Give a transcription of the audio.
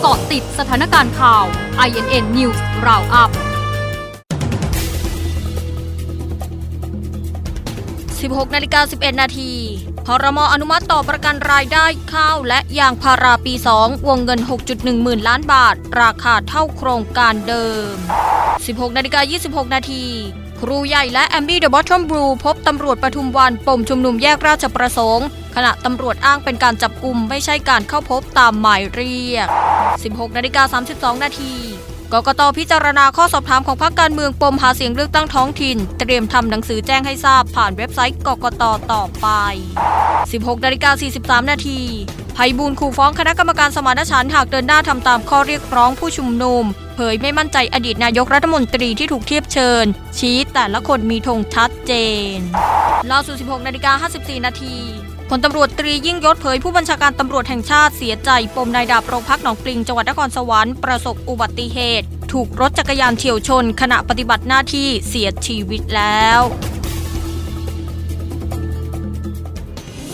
เกาะติดสถานการณ์ข่าว INN News Roundup 16นาฬิกา11 นาทีพรมอนุมัติต่อประกันรายได้ข้าวและยางพาราปี 2 วงเงิน 6.1 หมื่นล้านบาท ราคาเท่าโครงการเดิม 16 นาฬิกา 26 นาทีครูใหญ่และแอมบี้เดอะบอททอมบลูพบตำรวจปทุมวันปมชุมนุมแยกราชประสงค์ ขณะตำรวจอ้างเป็นการจับกลุ่มไม่ใช่การเข้าพบตามหมายเรียก 16 นาฬิกา 32 นาทีกกตพิจารณาข้อสอบถามของพรรคการเมืองปมหาเสียงเลือกตั้งท้องถิ่น เตรียมทำหนังสือแจ้งให้ทราบผ่านเว็บไซต์กกตต่อไป 16 นาฬิกา 43 นาที ไพบูลขู่ฟ้องคณะกรรมการสมานฉันท์หากเดินหน้าทำตามข้อเรียกร้องผู้ชุมนุม เผยไม่มั่นใจอดีตนายกรัฐมนตรีที่ถูกเทียบเชิญ ชี้แต่ละคนมีธงชัดเจนล่าสุด 16 นาฬิกา 54 นาทีพลตำรวจตรียิ่งยศเผยผู้บัญชาการตำรวจแห่งชาติเสียใจ ปมนายดาบโรงพักหนองปลิงจังหวัดนครสวรรค์ประสบอุบัติเหตุ ถูกรถจักรยานเฉียวชน ขณะปฏิบัติหน้าที่เสียชีวิตแล้ว